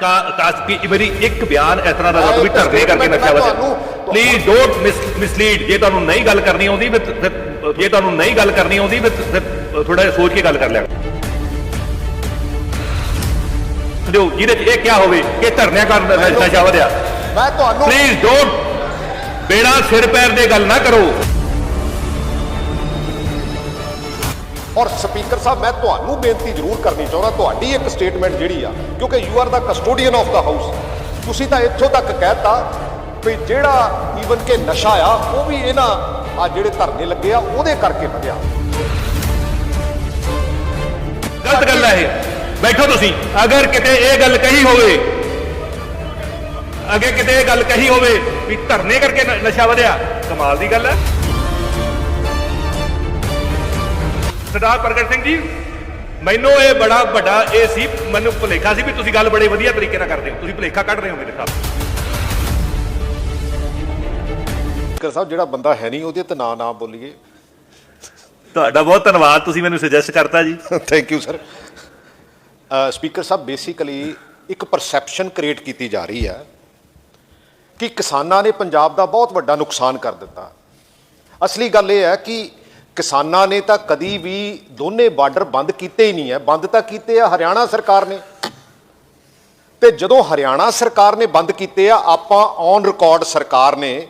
ਕੀ ਮੇਰੀ ਇੱਕ ਬਿਆਨ ਇਸ ਤਰ੍ਹਾਂ ਦਾ ਦੱਸੋ ਵੀ ਧਰਨੇ ਕਰਕੇ ਨਸ਼ਾ ਵਧਿਆ ਪਲੀਜ਼ ਡੋਨਟ ਮਿਸਲੀਡ ਜੇ ਤੁਹਾਨੂੰ ਨਹੀਂ ਗੱਲ ਕਰਨੀ ਆਉਂਦੀ ਜੇ ਤੁਹਾਨੂੰ ਨਹੀਂ ਗੱਲ ਕਰਨੀ ਆਉਂਦੀ ਥੋੜਾ ਜਿਹਾ ਸੋਚ ਕੇ ਗੱਲ ਕਰ ਲਿਆ। ਜੋ ਜਿਹਦੇ ਚ ਇਹ ਕਿਹਾ ਹੋਵੇ ਕਿ ਧਰਨਿਆਂ ਕਾਰਨ ਨਸ਼ਾ ਵਧਿਆ। ਮੈਂ ਤੁਹਾਨੂੰ ਪਲੀਜ਼ ਡੋਨਟ ਬੇੜਾ ਸਿਰ ਪੈਰ ਦੇ ਗੱਲ ਨਾ ਕਰੋ। ਔਰ ਸਪੀਕਰ ਸਾਹਿਬ, ਮੈਂ ਤੁਹਾਨੂੰ ਬੇਨਤੀ ਜ਼ਰੂਰ ਕਰਨੀ ਚਾਹੁੰਦਾ, ਤੁਹਾਡੀ ਇੱਕ ਸਟੇਟਮੈਂਟ ਜਿਹੜੀ ਆ, ਕਿਉਂਕਿ you are the custodian of the house ਤੁਸੀਂ ਤਾਂ ਇੱਥੋਂ ਤੱਕ ਕਹਿਤਾ ਵੀ ਜਿਹੜਾ ਈਵਨ ਕਿ ਨਸ਼ਾ ਆ, ਉਹ ਵੀ ਇਹਨਾਂ ਆ ਜਿਹੜੇ ਧਰਨੇ ਲੱਗੇ ਆ, ਉਹਦੇ ਕਰਕੇ ਵਧਿਆ। ਗਲਤ ਗੱਲ ਹੈ ਇਹ। ਬੈਠੋ ਤੁਸੀਂ। ਅਗਰ ਕਿਤੇ ਇਹ ਗੱਲ ਕਹੀ ਹੋਵੇ ਅਗੇ ਕਿਤੇ ਇਹ ਗੱਲ ਕਹੀ ਹੋਵੇ ਵੀ ਧਰਨੇ ਕਰਕੇ ਨਸ਼ਾ ਵਧਿਆ, ਕਮਾਲ ਦੀ ਗੱਲ ਹੈ। ਸਰਦਾਰ ਪ੍ਰਗਟ ਸਿੰਘ ਜੀ ਮੈਨੂੰ ਇਹ ਬੜਾ ਵੱਡਾ ਇਹ ਸੀ ਮੈਨੂੰ ਭੁਲੇਖਾ ਸੀ ਵੀ ਤੁਸੀਂ ਗੱਲ ਬੜੇ ਵਧੀਆ ਤਰੀਕੇ ਨਾਲ ਕਰਦੇ ਹੋ। ਤੁਸੀਂ ਭੁਲੇਖਾ ਕੱਢ ਰਹੇ ਹੋ ਮੇਰੇ ਸਾਹਮਣੇ ਸਪੀਕਰ ਸਾਹਿਬ ਜਿਹੜਾ ਬੰਦਾ ਹੈ ਨਹੀਂ ਉਹਦੇ ਤੇ ਨਾਂ ਨਾ ਬੋਲੀਏ। ਤੁਹਾਡਾ ਬਹੁਤ ਧੰਨਵਾਦ ਤੁਸੀਂ ਮੈਨੂੰ ਸੁਜੈਸਟ ਕਰਤਾ ਜੀ। ਥੈਂਕ ਯੂ ਸਰ ਸਪੀਕਰ ਸਾਹਿਬ ਬੇਸਿਕਲੀ ਇੱਕ ਪਰਸੈਪਸ਼ਨ ਕ੍ਰੀਏਟ ਕੀਤੀ ਜਾ ਰਹੀ ਹੈ ਕਿ ਕਿਸਾਨਾਂ ਨੇ ਪੰਜਾਬ ਦਾ ਬਹੁਤ ਵੱਡਾ ਨੁਕਸਾਨ ਕਰ ਦਿੱਤਾ। ਅਸਲੀ ਗੱਲ ਇਹ ਹੈ ਕਿ ਕਿਸਾਨਾਂ ਨੇ ਤਾਂ ਕਦੀ ਵੀ ਦੋਨੇ ਬਾਰਡਰ ਬੰਦ ਕੀਤੇ ਹੀ ਨਹੀਂ ਹੈ। ਬੰਦ ਤਾਂ ਕੀਤੇ ਆ, ਹਰਿਆਣਾ ਸਰਕਾਰ ਨੇ। ਤੇ ਜਦੋਂ ਹਰਿਆਣਾ ਸਰਕਾਰ ਨੇ ਬੰਦ ਕੀਤੇ ਆ, ਆਪਾਂ ਔਨ ਰਿਕਾਰਡ ਸਰਕਾਰ ਨੇ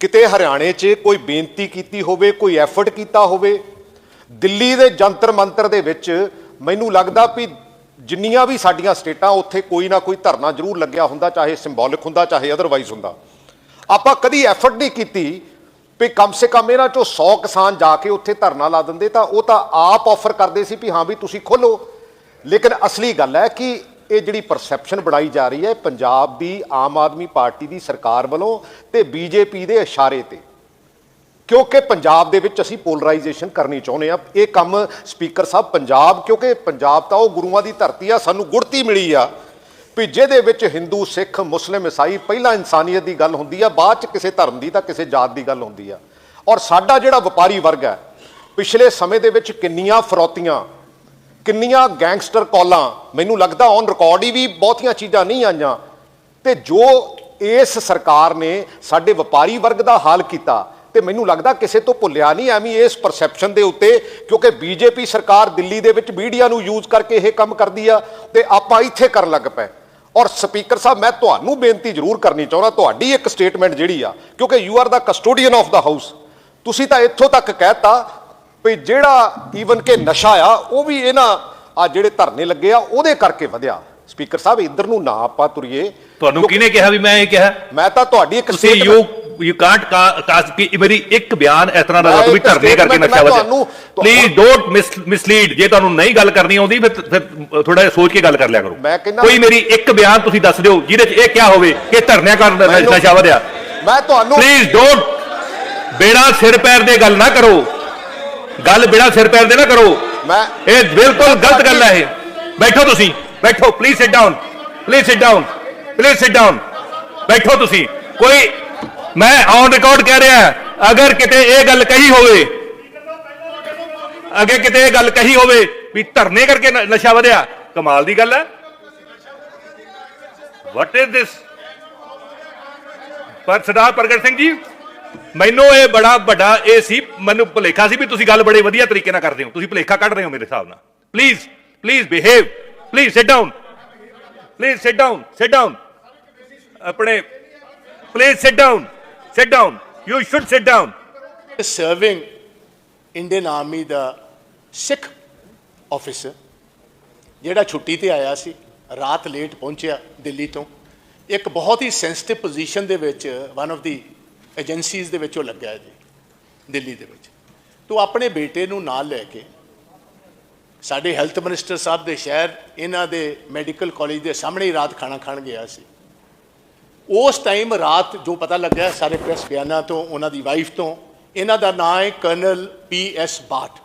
ਕਿਤੇ ਹਰਿਆਣੇ 'ਚ ਕੋਈ ਬੇਨਤੀ ਕੀਤੀ ਹੋਵੇ, ਕੋਈ ਐਫਰਟ ਕੀਤਾ ਹੋਵੇ, ਦਿੱਲੀ ਦੇ ਜੰਤਰ ਮੰਤਰ ਦੇ ਵਿੱਚ ਮੈਨੂੰ ਲੱਗਦਾ ਵੀ ਜਿੰਨੀਆਂ ਵੀ ਸਾਡੀਆਂ ਸਟੇਟਾਂ, ਉੱਥੇ ਕੋਈ ਨਾ ਕੋਈ ਧਰਨਾ ਜ਼ਰੂਰ ਲੱਗਿਆ ਹੁੰਦਾ, ਚਾਹੇ ਸਿੰਬੋਲਿਕ ਹੁੰਦਾ, ਚਾਹੇ ਅਦਰਵਾਈਜ਼ ਹੁੰਦਾ। ਆਪਾਂ ਕਦੀ ਐਫਰਟ ਨਹੀਂ ਕੀਤੀ ਵੀ ਕਮ ਸੇ ਕਮ ਇਹਨਾਂ ਚੋਂ 100 ਕਿਸਾਨ ਜਾ ਕੇ ਉੱਥੇ ਧਰਨਾ ਲਾ ਦਿੰਦੇ, ਤਾਂ ਉਹ ਤਾਂ ਆਪ ਆਫਰ ਕਰਦੇ ਸੀ ਵੀ ਹਾਂ ਵੀ ਤੁਸੀਂ ਖੋਲੋ। ਲੇਕਿਨ ਅਸਲੀ ਗੱਲ ਹੈ ਕਿ ਇਹ ਜਿਹੜੀ ਪਰਸੈਪਸ਼ਨ ਬਣਾਈ ਜਾ ਰਹੀ ਹੈ, ਪੰਜਾਬ ਦੀ ਆਮ ਆਦਮੀ ਪਾਰਟੀ ਦੀ ਸਰਕਾਰ ਵੱਲੋਂ ਤੇ ਬੀਜੇਪੀ ਦੇ ਇਸ਼ਾਰੇ ਤੇ। ਕਿਉਂਕਿ ਪੰਜਾਬ ਦੇ ਵਿੱਚ ਅਸੀਂ ਪੋਲਰਾਈਜੇਸ਼ਨ ਕਰਨੀ ਚਾਹੁੰਦੇ ਆ ਇਹ ਕੰਮ ਸਪੀਕਰ ਸਾਹਿਬ ਪੰਜਾਬ, ਕਿਉਂਕਿ ਪੰਜਾਬ ਤਾਂ ਉਹ ਗੁਰੂਆਂ ਦੀ ਧਰਤੀ ਆ, ਸਾਨੂੰ ਗੁੜਤੀ ਮਿਲੀ ਆ। ਵੀ ਜਿਹਦੇ ਵਿੱਚ ਹਿੰਦੂ, ਸਿੱਖ, ਮੁਸਲਿਮ, ਈਸਾਈ ਪਹਿਲਾਂ ਇਨਸਾਨੀਅਤ ਦੀ ਗੱਲ ਹੁੰਦੀ ਆ, ਬਾਅਦ ਚ ਕਿਸੇ ਧਰਮ ਦੀ ਤਾਂ ਕਿਸੇ ਜਾਤ ਦੀ ਗੱਲ ਹੁੰਦੀ ਆ। ਔਰ ਸਾਡਾ ਜਿਹੜਾ ਵਪਾਰੀ ਵਰਗ ਹੈ, ਪਿਛਲੇ ਸਮੇਂ ਦੇ ਵਿੱਚ ਕਿੰਨੀਆਂ ਫਰੋਤੀਆਂ, ਕਿੰਨੀਆਂ ਗੈਂਗਸਟਰ ਕਾਲਾਂ, ਮੈਨੂੰ ਲੱਗਦਾ ਔਨ ਰਿਕਾਰਡ ਹੀ ਵੀ ਬਹੁਤੀਆਂ ਚੀਜ਼ਾਂ ਨਹੀਂ ਆਈਆਂ। ਤੇ ਜੋ ਇਸ ਸਰਕਾਰ ਨੇ ਸਾਡੇ ਵਪਾਰੀ ਵਰਗ ਦਾ ਹਾਲ ਕੀਤਾ, ਤੇ ਮੈਨੂੰ ਲੱਗਦਾ ਕਿਸੇ ਤੋਂ ਭੁੱਲਿਆ ਨਹੀਂ ਐਵੇਂ ਇਸ ਪਰਸੈਪਸ਼ਨ ਦੇ ਉੱਤੇ, ਕਿਉਂਕਿ ਬੀਜੇਪੀ ਸਰਕਾਰ ਦਿੱਲੀ ਦੇ ਵਿੱਚ ਮੀਡੀਆ ਨੂੰ ਯੂਜ਼ ਕਰਕੇ ਇਹ ਕੰਮ ਕਰਦੀ ਆ, ਤੇ ਆਪਾਂ ਇੱਥੇ ਕਰਨ ਲੱਗ ਪਏ। ਔਰ ਸਪੀਕਰ ਸਾਹਿਬ ਮੈਂ ਤੁਹਾਨੂੰ ਬੇਨਤੀ ਜ਼ਰੂਰ ਕਰਨੀ ਚਾਹੁੰਦਾ ਤੁਹਾਡੀ ਇੱਕ ਸਟੇਟਮੈਂਟ ਜਿਹੜੀ ਆ ਕਿਉਂਕਿ you are the custodian of the house ਤੁਸੀਂ ਤਾਂ ਇੱਥੋਂ ਤੱਕ ਕਹਿਤਾ ਵੀ ਜਿਹੜਾ ਈਵਨ ਕਿ ਨਸ਼ਾ ਆ ਉਹ ਵੀ ਇਹਨਾਂ ਆ ਜਿਹੜੇ ਧਰਨੇ ਲੱਗੇ ਆ ਉਹਦੇ ਕਰਕੇ ਵਧਿਆ। ਸਪੀਕਰ ਸਾਹਿਬ ਇੱਧਰ ਨੂੰ ਨਾ ਆਪਾਂ ਤੁਰੀਏ। ਤੁਹਾਨੂੰ ਕਿਹਨੇ ਕਿਹਾ ਵੀ ਮੈਂ ਇਹ ਕਿਹਾ? ਮੈਂ ਤਾਂ ਤੁਹਾਡੀ ਇੱਕ ਤੁਸੀਂ ਯੂ ਯੂ ਕਾਂਟ ਕਾਸ ਕੀ ਮੇਰੀ ਇੱਕ ਬਿਆਨ ਇਸ ਤਰ੍ਹਾਂ ਦਾ ਵੀ ਇੱਕ ਧਰਨੇ ਕਰਕੇ ਨਸ਼ਾ ਤੁਹਾਨੂੰ- ਪਲੀਜ਼ ਡੋਨਟ ਮਿਸਲੀਡ ਜੇ ਤੁਹਾਨੂੰ ਨਹੀਂ ਗੱਲ ਕਰਨੀ ਆਉਂਦੀ ਫਿਰ ਥੋੜਾ ਜਿਹਾ ਸੋਚ ਕੇ ਗੱਲ ਕਰ ਲਿਆ ਕਰੋ। ਕੋਈ ਮੇਰੀ ਇੱਕ ਬਿਆਨ ਤੁਸੀਂ ਦੱਸ ਦਿਓ ਜਿਹਦੇ ਚ ਇਹ ਕਿਹਾ ਹੋਵੇ ਕਿ ਧਰਨਿਆਂ ਕਾਰਨ ਨਸ਼ਾ ਵਧਿਆ। ਮੈਂ ਤੁਹਾਨੂੰ ਪਲੀਜ਼ ਡੋਨਟ ਬੇੜਾ ਸਿਰ ਪੈਰ ਦੇ ਗੱਲ ਨਾ ਕਰੋ। ਗੱਲ ਬੇੜਾ ਸਿਰ ਪੈਰ ਦੇ ਨਾ ਕਰੋ। ਮੈਂ ਇਹ ਬਿਲਕੁਲ ਗਲਤ ਗੱਲ ਹੈ ਇਹ। ਬੈਠੋ ਤੁਸੀਂ ਬੈਠੋ please sit down please sit down please sit down ਬੈਠੋ ਤੁਸੀਂ। ਕੋਈ ਮੈਂ ਔਨ ਰਿਕਾਰਡ ਕਹਿ ਰਿਹਾ, ਅਗਰ ਕਿਤੇ ਇਹ ਗੱਲ ਕਹੀ ਹੋਵੇ, ਅਗੇ ਕਿਤੇ ਇਹ ਗੱਲ ਕਹੀ ਹੋਵੇ ਵੀ ਧਰਨੇ ਕਰਕੇ ਨਸ਼ਾ ਵਧਿਆ, ਕਮਾਲ ਦੀ ਗੱਲ ਹੈ। ਵਾਟ ਇਜ਼ ਦਿਸ ਪਰ ਸਰਦਾਰ ਪ੍ਰਗਟ ਸਿੰਘ ਜੀ, ਮੈਨੂੰ ਇਹ ਬੜਾ ਵੱਡਾ ਇਹ ਸੀ, ਮੈਨੂੰ ਭੁਲੇਖਾ ਸੀ ਵੀ ਤੁਸੀਂ ਗੱਲ ਬੜੇ ਵਧੀਆ ਤਰੀਕੇ ਨਾਲ ਕਰਦੇ ਹੋ। ਤੁਸੀਂ ਭੁਲੇਖਾ ਕੱਢ ਰਹੇ ਹੋ ਮੇਰੇ ਹਿਸਾਬ ਨਾਲ। Please please behave please sit down please sit down sit down ਆਪਣੇ please sit down sit down you should sit down serving Indian Army ਦਾ ਸਿੱਖ ਆਫੀਸਰ ਜਿਹੜਾ ਛੁੱਟੀ ਤੇ ਆਇਆ ਸੀ ਰਾਤ ਲੇਟ ਪਹੁੰਚਿਆ ਦਿੱਲੀ ਤੋਂ ਇੱਕ ਬਹੁਤ ਹੀ ਸੈਂਸਿਟਿਵ ਪੋਜੀਸ਼ਨ ਦੇ ਵਿੱਚ ਵਨ ਆਫ ਦੀ ਏਜੰਸੀਜ਼ ਦੇ ਵਿੱਚ ਉਹ ਲੱਗਿਆ ਜੀ ਦਿੱਲੀ ਦੇ ਵਿੱਚ ਤੋਂ ਆਪਣੇ ਬੇਟੇ ਨੂੰ ਨਾਲ ਲੈ ਕੇ ਸਾਡੇ ਹੈਲਥ ਮਿਨਿਸਟਰ ਸਾਹਿਬ ਦੇ ਸ਼ਹਿਰ ਇਹਨਾਂ ਦੇ ਮੈਡੀਕਲ ਕਾਲਜ ਦੇ ਸਾਹਮਣੇ ਹੀ ਰਾਤ ਖਾਣਾ ਖਾਣ ਗਿਆ ਸੀ ਉਸ ਟਾਈਮ ਰਾਤ ਜੋ ਪਤਾ ਲੱਗਿਆ ਸਾਰੇ ਪ੍ਰੈਸ ਬਿਆਨਾਂ ਤੋਂ, ਉਹਨਾਂ ਦੀ ਵਾਈਫ ਤੋਂ, ਇਹਨਾਂ ਦਾ ਨਾਮ ਹੈ ਕਰਨਲ ਪੀ ਐਸ ਬਾਟ।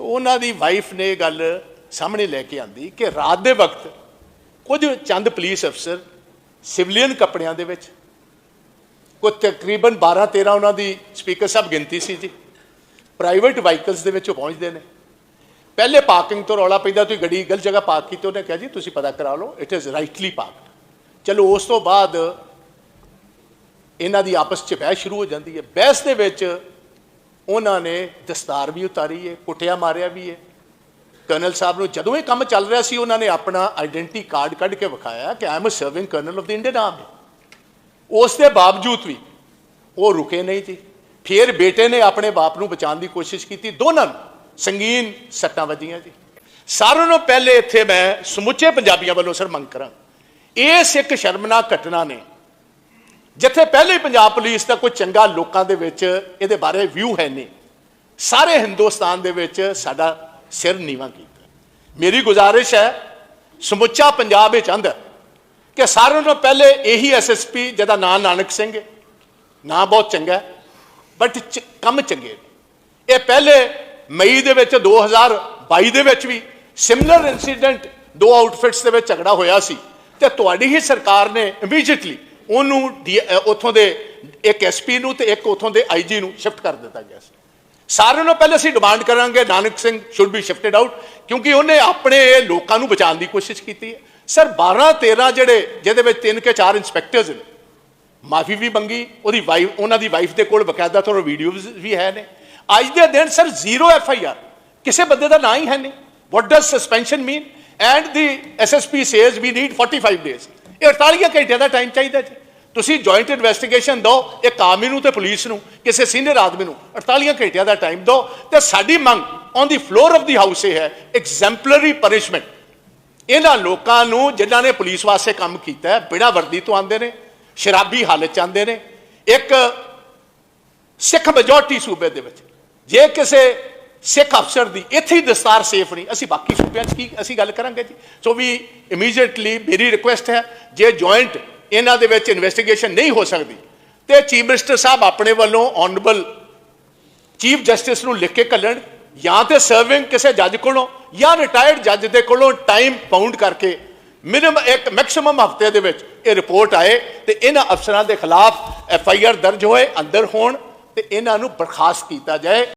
ਉਹਨਾਂ ਦੀ ਵਾਈਫ ਨੇ ਇਹ ਗੱਲ ਸਾਹਮਣੇ ਲੈ ਕੇ ਆਂਦੀ ਕਿ ਰਾਤ ਦੇ ਵਕਤ ਕੁਝ ਚੰਦ ਪੁਲਿਸ ਅਫਸਰ ਸਿਵਲੀਅਨ ਕੱਪੜਿਆਂ ਦੇ ਵਿੱਚ ਕੋਈ ਤਕਰੀਬਨ 12 13 ਉਹਨਾਂ ਦੀ ਸਪੀਕਰ ਸਾਹਿਬ ਗਿਣਤੀ ਸੀ ਜੀ ਪ੍ਰਾਈਵੇਟ ਵਾਹੀਕਲਸ ਦੇ ਵਿੱਚ ਉਹ ਪਹੁੰਚਦੇ ਨੇ। ਪਹਿਲੇ ਪਾਰਕਿੰਗ ਤੋਂ ਰੌਲਾ ਪੈਂਦਾ, ਤੁਸੀਂ ਗੱਡੀ ਗਲਤ ਜਗ੍ਹਾ ਪਾਰਕ ਕੀਤੀ, ਉਹਨੇ ਕਿਹਾ ਜੀ, ਤੁਸੀਂ ਪਤਾ ਕਰਾ ਲਓ ਇਟ ਇਜ਼ ਰਾਈਟਲੀ ਪਾਰਕਡ ਚਲੋ ਉਸ ਤੋਂ ਬਾਅਦ ਇਹਨਾਂ ਦੀ ਆਪਸ 'ਚ ਬਹਿਸ ਸ਼ੁਰੂ ਹੋ ਜਾਂਦੀ ਹੈ। ਬਹਿਸ ਦੇ ਵਿੱਚ ਉਹਨਾਂ ਨੇ ਦਸਤਾਰ ਵੀ ਉਤਾਰੀ ਹੈ ਕੁੱਟਿਆ ਮਾਰਿਆ ਵੀ ਹੈ। ਕਰਨਲ ਸਾਹਿਬ ਨੂੰ ਜਦੋਂ ਇਹ ਕੰਮ ਚੱਲ ਰਿਹਾ ਸੀ, ਉਹਨਾਂ ਨੇ ਆਪਣਾ ਆਇਡੈਂਟੀ ਕਾਰਡ ਕੱਢ ਕੇ ਵਿਖਾਇਆ ਕਿ I am a serving colonel of the Indian Army ਉਸ ਦੇ ਬਾਵਜੂਦ ਵੀ ਉਹ ਰੁਕੇ ਨਹੀਂ ਜੀ। ਫਿਰ ਬੇਟੇ ਨੇ ਆਪਣੇ ਬਾਪ ਨੂੰ ਬਚਾਉਣ ਦੀ ਕੋਸ਼ਿਸ਼ ਕੀਤੀ। ਦੋਨਾਂ ਨੂੰ ਸੰਗੀਨ ਸੱਟਾਂ ਵੱਜੀਆਂ ਜੀ। ਸਾਰਿਆਂ ਨੂੰ ਪਹਿਲੇ ਇੱਥੇ ਮੈਂ ਸਮੁੱਚੇ ਪੰਜਾਬੀਆਂ ਵੱਲੋਂ ਸਰ ਮੰਗ ਕਰਾਂ ਇਸ ਇੱਕ ਸ਼ਰਮਨਾਕ ਘਟਨਾ ਨੇ। ਜਿੱਥੇ ਪਹਿਲੇ ਪੰਜਾਬ ਪੁਲਿਸ ਦਾ ਕੋਈ ਚੰਗਾ ਲੋਕਾਂ ਦੇ ਵਿੱਚ ਇਹਦੇ ਬਾਰੇ ਵਿਊ ਹੈ ਨਹੀਂ। ਸਾਰੇ ਹਿੰਦੁਸਤਾਨ ਦੇ ਵਿੱਚ ਸਾਡਾ ਸਿਰ ਨੀਵਾਂ ਕੀਤਾ। ਮੇਰੀ ਗੁਜ਼ਾਰਿਸ਼ ਹੈ, ਸਮੁੱਚਾ ਪੰਜਾਬ ਇਹ ਚਾਹੁੰਦਾ ਕਿ ਸਾਰਿਆਂ ਨੂੰ ਪਹਿਲੇ ਇਹੀ ਐਸਐਸਪੀ ਜਿਹਦਾ ਨਾਂ ਨਾਨਕ ਸਿੰਘ ਹੈ। ਨਾਂ ਬਹੁਤ ਚੰਗਾ ਹੈ ਬਟ ਕੰਮ ਚੰਗੇ ਇਹ ਪਹਿਲੇ ਮਈ ਦੇ ਵਿੱਚ 2022 ਦੇ ਵਿੱਚ ਵੀ ਸਿਮਿਲਰ ਇਨਸੀਡੈਂਟ ਦੋ ਆਊਟਫਿਟਸ ਦੇ ਵਿੱਚ ਝਗੜਾ ਹੋਇਆ ਸੀ। ਤੇ ਤੁਹਾਡੀ ਹੀ ਸਰਕਾਰ ਨੇ ਇਮੀਡੀਏਟਲੀ ਉਹਨੂੰ ਡੀ- ਉੱਥੋਂ ਦੇ ਇੱਕ ਐਸਪੀ ਨੂੰ ਤੇ ਇੱਕ ਉੱਥੋਂ ਦੇ ਆਈਜੀ ਨੂੰ ਸ਼ਿਫਟ ਕਰ ਦਿੱਤਾ ਗਿਆ ਸੀ। ਸਾਰਿਆਂ ਨੂੰ ਪਹਿਲੇ ਅਸੀਂ ਡਿਮਾਂਡ ਕਰਾਂਗੇ, Nanak Singh should be shifted out ਕਿਉਂਕਿ ਉਹਨੇ ਆਪਣੇ ਲੋਕਾਂ ਨੂੰ ਬਚਾਉਣ ਦੀ ਕੋਸ਼ਿਸ਼ ਕੀਤੀ ਹੈ। ਸਰ 12 13 ਜਿਹੜੇ, ਜਿਹਦੇ ਵਿੱਚ ਤਿੰਨ ਕੇ ਚਾਰ ਇੰਸਪੈਕਟਰਸ ਨੇ, ਮਾਫੀ ਵੀ ਮੰਗੀ, ਉਹਦੀ ਵਾਈਫ ਉਹਨਾਂ ਦੀ ਵਾਈਫ ਦੇ ਕੋਲ ਬਕਾਇਦਾ ਤੁਹਾਨੂੰ ਵੀਡੀਓਜ਼ ਵੀ ਹੈ ਨੇ। ਅੱਜ ਦੇ ਦਿਨ sir zero F I R ਕਿਸੇ ਬੰਦੇ ਦਾ ਨਾਂ ਹੀ ਹੈ ਨਹੀਂ। What does suspension mean and the SSP says we need 45 days ਇਹ 48 ਘੰਟਿਆਂ ਦਾ ਟਾਈਮ ਚਾਹੀਦਾ ਜੀ। ਤੁਸੀਂ ਜੁਆਇੰਟ ਇਨਵੈਸਟੀਗੇਸ਼ਨ ਦਿਓ ਇੱਕ ਆਰਮੀ ਨੂੰ ਤੇ ਪੁਲਿਸ ਨੂੰ, ਕਿਸੇ ਸੀਨੀਅਰ ਆਦਮੀ ਨੂੰ। 48 ਘੰਟਿਆਂ ਦਾ ਟਾਈਮ ਦਿਓ। ਤੇ ਸਾਡੀ ਮੰਗ on the floor of the house ਇਹ ਹੈ ਐਗਜ਼ੈਂਪਲਰੀ ਪਨਿਸ਼ਮੈਂਟ ਇਹਨਾਂ ਲੋਕਾਂ ਨੂੰ ਜਿਨ੍ਹਾਂ ਨੇ ਪੁਲਿਸ ਵਾਸਤੇ ਕੰਮ ਕੀਤਾ ਹੈ, ਬਿਨਾਂ ਵਰਦੀ ਤੋਂ ਆਉਂਦੇ ਨੇ, ਸ਼ਰਾਬੀ ਹਾਲਤ ਚ ਆਉਂਦੇ ਨੇ। ਇੱਕ ਸਿੱਖ ਮੈਜੋਰਟੀ ਸੂਬੇ ਦੇ ਵਿੱਚ, ਜੇ ਕਿਸੇ ਸਿੱਖ ਅਫਸਰ ਦੀ ਇੱਥੇ ਹੀ ਦਸਤਾਰ ਸੇਫ ਨਹੀਂ। ਅਸੀਂ ਬਾਕੀ ਸੂਬਿਆਂ 'ਚ ਕੀ ਅਸੀਂ ਗੱਲ ਕਰਾਂਗੇ ਜੀ। ਸੋ ਵੀ ਇਮੀਡੀਏਟਲੀ ਮੇਰੀ ਰਿਕੁਐਸਟ ਹੈ, ਜੇ ਜੁਆਇੰਟ ਇਹਨਾਂ ਦੇ ਵਿੱਚ ਇਨਵੈਸਟੀਗੇਸ਼ਨ ਨਹੀਂ ਹੋ ਸਕਦੀ, ਤੇ ਚੀਫ ਮਿਨਿਸਟਰ ਸਾਹਿਬ ਆਪਣੇ ਵੱਲੋਂ ਆਨਰੇਬਲ ਚੀਫ ਜਸਟਿਸ ਨੂੰ ਲਿਖ ਕੇ ਘੱਲਣ, ਜਾਂ ਤੇ ਸਰਵਿੰਗ ਕਿਸੇ ਜੱਜ ਕੋਲੋਂ, ਜਾਂ ਰਿਟਾਇਰਡ ਜੱਜ ਦੇ ਕੋਲੋਂ ਟਾਈਮ ਪਾਉਂਡ ਕਰਕੇ ਮਿਨੀਮਮ ਇੱਕ ਮੈਕਸਿਮਮ ਹਫ਼ਤੇ ਦੇ ਵਿੱਚ ਇਹ ਰਿਪੋਰਟ ਆਏ, ਤੇ ਇਹਨਾਂ ਅਫਸਰਾਂ ਦੇ ਖਿਲਾਫ ਐਫ ਆਈ ਆਰ ਦਰਜ ਹੋਏ, ਅੰਦਰ ਹੋਣ, ਤੇ ਇਹਨਾਂ ਨੂੰ ਬਰਖਾਸਤ ਕੀਤਾ ਜਾਏ।